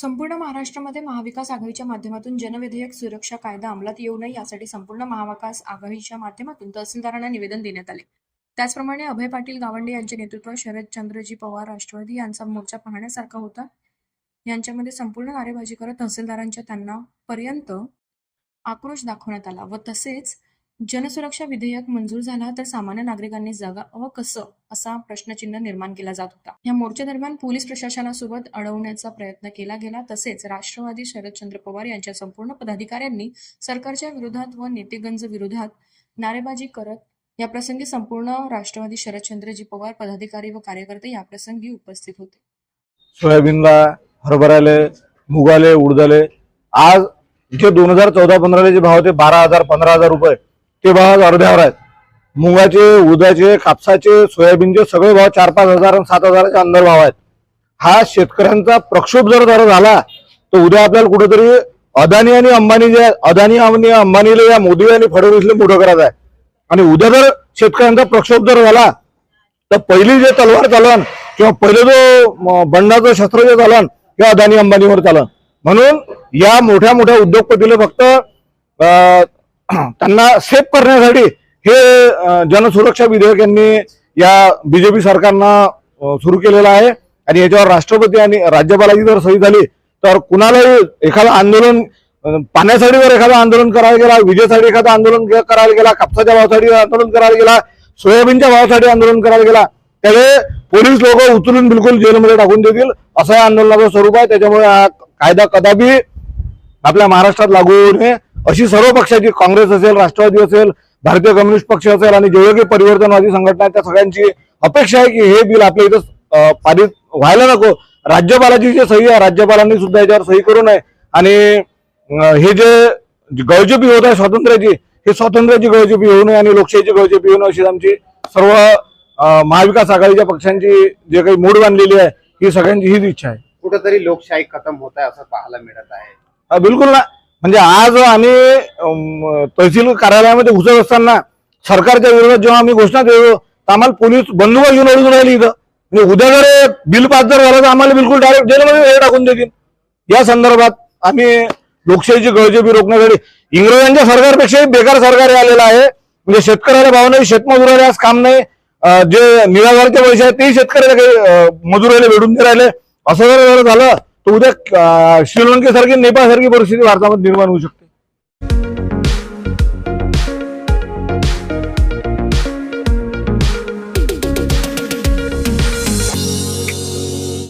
संपूर्ण महाराष्ट्रामध्ये महाविकास आघाडीच्या माध्यमातून जनविधेयक सुरक्षा कायदा अंमलात येऊ नये यासाठी संपूर्ण महाविकास आघाडीच्या माध्यमातून तहसीलदारांना निवेदन देण्यात आले. त्याचप्रमाणे अभय पाटील गावंडे यांचे नेतृत्व शरदचंद्रजी पवार राष्ट्रवादी यांचा मोर्चा पाहण्यासारखा होता. यांच्यामध्ये संपूर्ण नारेबाजी करत तहसीलदारांच्या त्यांना पर्यंत आक्रोश दाखवण्यात आला व तसेच जनसुरक्षा विधेयक मंजूर झाला तर सामान्य नागरिकांनी जगावं कसं असा प्रश्नचिन्ह निर्माण केला जात होता. या मोर्चादरम्यान पोलीस प्रशासनासोबत अडवण्याचा प्रयत्न केला गेला. तसेच राष्ट्रवादी शरदचंद्र पवार यांच्या संपूर्ण पदाधिकाऱ्यांनी सरकारच्या विरोधात व नेतेगंज विरोधात नारेबाजी करत या प्रसंगी संपूर्ण राष्ट्रवादी शरदचंद्रजी पवार पदाधिकारी व कार्यकर्ते या प्रसंगी उपस्थित होते. सोयाबीनला हरभऱ्याले मुगाले उडदाले आज जे दोन हजार चौदा पंधराले जे भाव होते बारा हजार पंधरा हजार रुपये. ते भाव आज अर्ध्यावर आहेत. मुगाचे उद्याचे कापसाचे सोयाबीनचे सगळे भाव चार पाच हजार आणि सात हजाराच्या अंदर भाव आहेत. हा शेतकऱ्यांचा प्रक्षोभ जर जर झाला तर उद्या आपल्याला कुठेतरी अदानी आणि अंबानी जे अदानी आणि अंबानीला या मोदी आणि फडणवीसला मोठं करायचं आहे. आणि उद्या जर शेतकऱ्यांचा प्रक्षोभ जर झाला तर पहिली जे तलवार चालन किंवा पहिले जो बंडाचं शस्त्र जे चालन हे अदानी अंबानीवर चालन. म्हणून या मोठ्या मोठ्या उद्योगपतीला फक्त अं, त्यांना सेफ करण्यासाठी हे जनसुरक्षा विधेयक यांनी या बीजेपी सरकारनं सुरू केलेलं आहे. आणि याच्यावर राष्ट्रपती आणि राज्यपालाची जर सही झाली तर कुणालाही एखादं आंदोलन पाण्यासाठी जर एखादं आंदोलन करायला गेला विजेसाठी एखादं आंदोलन करायला गेला कापसाच्या भावासाठी आंदोलन करायला गेला सोयाबीनच्या भावासाठी आंदोलन करायला गेला त्यावेळे पोलीस लोक उचलून बिलकुल जेलमध्ये टाकून देतील. असं या आंदोलनाचं स्वरूप आहे. त्याच्यामुळे हा कायदा कदापि आपल्या महाराष्ट्रात लागू होऊ नये. अशी सर्व पक्षाची काँग्रेस असेल राष्ट्रवादी असेल भारतीय कम्युनिस्ट पक्ष असेल आणि जेवढे परिवर्तनवादी संघटना आहेत त्या सगळ्यांची अपेक्षा आहे की हे बिल आपल्या इथं पारित व्हायला नको. राज्यपालाची जी सही आहे राज्यपालांनी सुद्धा याच्यावर सही करू नये. आणि हे जे गळचेपी होत आहे स्वातंत्र्याची हे स्वातंत्र्याची गळचेपी होऊ नये आणि लोकशाहीची गळचेपी होऊ नये अशी आमची सर्व महाविकास आघाडीच्या पक्षांची जे काही मूड बांधलेली आहे ही सगळ्यांची हीच इच्छा आहे. कुठेतरी लोकशाही खतम होत आहे असं पाहायला मिळत आहे. बिलकुल ना. म्हणजे आज आम्ही तहसील कार्यालयामध्ये घुसत असताना सरकारच्या विरोधात जेव्हा आम्ही घोषणा केलो तर आम्हाला पोलीस बंदूक घेऊन अडून राहिली इथं. म्हणजे उद्या जर बिल पास जर झालं तर आम्हाला बिलकुल डायरेक्ट जेलमध्ये वेळ टाकून देतील. या संदर्भात आम्ही लोकशाहीची गळजेबी रोखण्यासाठी इंग्रजांच्या सरकारपेक्षाही बेकार सरकार आलेलं आहे. म्हणजे शेतकऱ्याला भाव नाही शेतमजुराला आज काम नाही. जे निराधारचे पैसे आहेत तेही शेतकऱ्याला काही मजुराला भेटून नाही राहिले. असं जर झालं तर उद्या श्रीलंकेसारखी नेपाळसारखी परिस्थिती भारतामध्ये निर्माण होऊ शकते.